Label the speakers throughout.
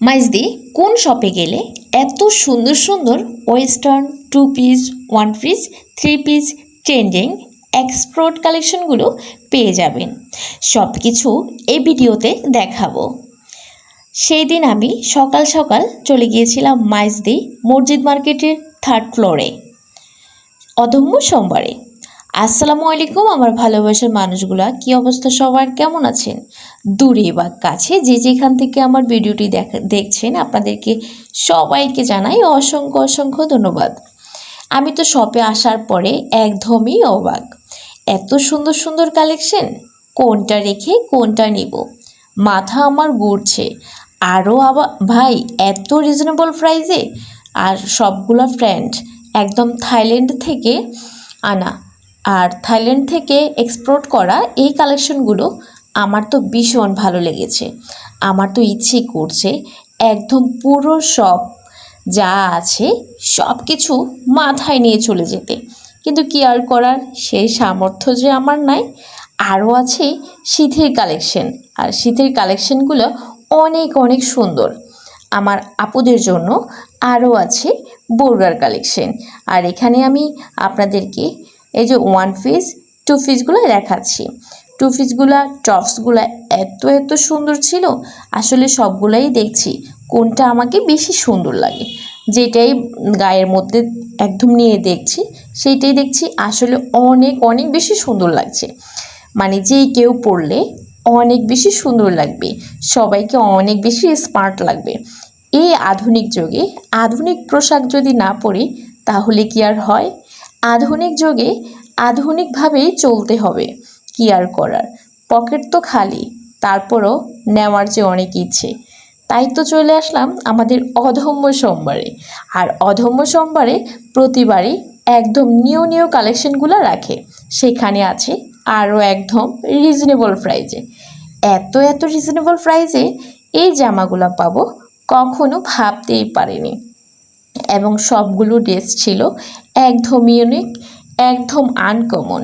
Speaker 1: মাইজদি কোন শপে গেলে এত সুন্দর সুন্দর western two piece one piece three piece trending explore কালেকশনগুলো পেয়ে যাবেন। সব কিছু এই ভিডিওতে দেখাবো। সেই দিন আমি সকাল সকাল চলে গিয়েছিলাম মাইজদি মসজিদ মার্কেটের থার্ড ফ্লোরে অদম্য সোমবারে আসসালামু আলাইকুম, আমার ভালোবাসার মানুষগুলা। কি অবস্থা সবার? কেমন আছেন? দূরে বা কাছে যে যেখান থেকে আমার ভিডিওটি দেখা দেখছেন, আপনাদেরকে সবাইকে জানাই অসংখ্য অসংখ্য ধন্যবাদ। আমি তো শপে আসার পরে একদমই অবাক। এত সুন্দর সুন্দর কালেকশন কোনটা রেখে কোনটা নিব? মাথা আমার ঘুরছে। আরও আবার ভাই, এত রিজনেবল প্রাইসে আর সবগুলো ফ্রেন্ড একদম থাইল্যান্ড থেকে আনা। আর থাইল্যান্ড থেকে এক্সপোর্ট করা এই কালেকশনগুলো আমার তো ভীষণ ভালো লেগেছে। আমার তো ইচ্ছে করছে একদম পুরো সব যা আছে সব কিছু মাথায় নিয়ে চলে যেতে। কিন্তু কি আর করার? সেই সামর্থ্য যে আমার নাই। আরও আছে শীতের কালেকশন। আর শীতের কালেকশনগুলো অনেক অনেক সুন্দর। আমার আপুদের জন্য আরও আছে বোরগার কালেকশন। আর এখানে আমি আপনাদেরকে এই যে ওয়ান পিস টু পিসগুলো দেখাচ্ছি। টু পিসগুলা টপসগুলো এত এত সুন্দর ছিল, আসলে সবগুলাই দেখছি, কোনটা আমাকে বেশি সুন্দর লাগে। যেটাই গায়ের মধ্যে একদম নিয়ে দেখছি, সেইটাই দেখছি, আসলে অনেক অনেক বেশি সুন্দর লাগছে। মানে যেই কেউ পরলে অনেক বেশি সুন্দর লাগবে, সবাইকে অনেক বেশি স্মার্ট লাগবে। এই আধুনিক যুগে আধুনিক পোশাক যদি না পরি, তাহলে কি আর হয়? আধুনিক যুগে আধুনিকভাবেই চলতে হবে। কি আর করার? পকেট তো খালি, তারপরও নেওয়ার যে অনেক ইচ্ছে। তাই তো চলে আসলাম আমাদের অধম্য সোমবারে। আর অধম্য সোমবারে প্রতিবারই একদম নিউ নিউ কালেকশনগুলো রাখে। সেখানে আছে আরও একদম রিজনেবল প্রাইজে এত এত রিজনেবল প্রাইজে এই জামাগুলো পাবো কখনো ভাবতেই পারিনি। এবং সবগুলো ড্রেস ছিল একদম ইউনিক একদম আনকমন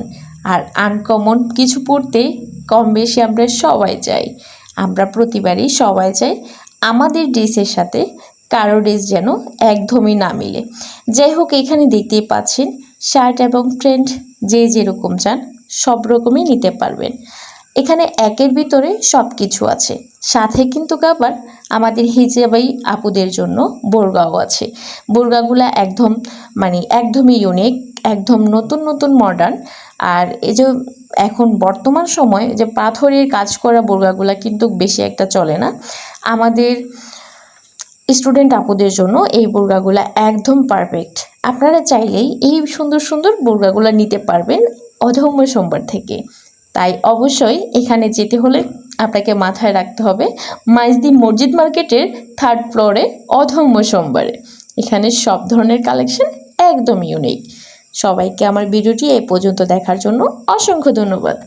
Speaker 1: আর আনকমন কিছু পড়তে কম বেশি আমরা সবাই চাই। আমরা প্রতিবারই সবাই চাই আমাদের ড্রেসের সাথে কারও ড্রেস যেন একদমই না মিলে। যাই হোক, এখানে দেখতেই পাচ্ছেন শার্ট এবং প্যান্ট যে যেরকম চান সব রকমই নিতে পারবেন। এখানে একের ভিতরে সব কিছু আছে। সাথে কিন্তু আবার আমাদের হিজাবাই আপুদের জন্য বোরগাও আছে। বোরগাগুলা একদম মানে একদমই ইউনিক একদম নতুন নতুন মডার্ন আর এই যে এখন বর্তমান সময় যে পাথরের কাজ করা বোরগাগুলা কিন্তু বেশি একটা চলে না। আমাদের স্টুডেন্ট আপুদের জন্য এই বোরগাগুলো একদম পারফেক্ট আপনারা চাইলেই এই সুন্দর সুন্দর বোরগাগুলো নিতে পারবেন অধম্য সোমবার থেকে। তাই অবশ্যই এখানে যেতে হলে আপনাকে মাথায় রাখতে হবে মাইজদি মসজিদ মার্কেটের থার্ড ফ্লোরে অধম্য সোমবারে। এখানে সব ধরনের কালেকশন একদম ইউনিক সবাইকে আমার ভিডিওটি এই পর্যন্ত দেখার জন্য অসংখ্য ধন্যবাদ।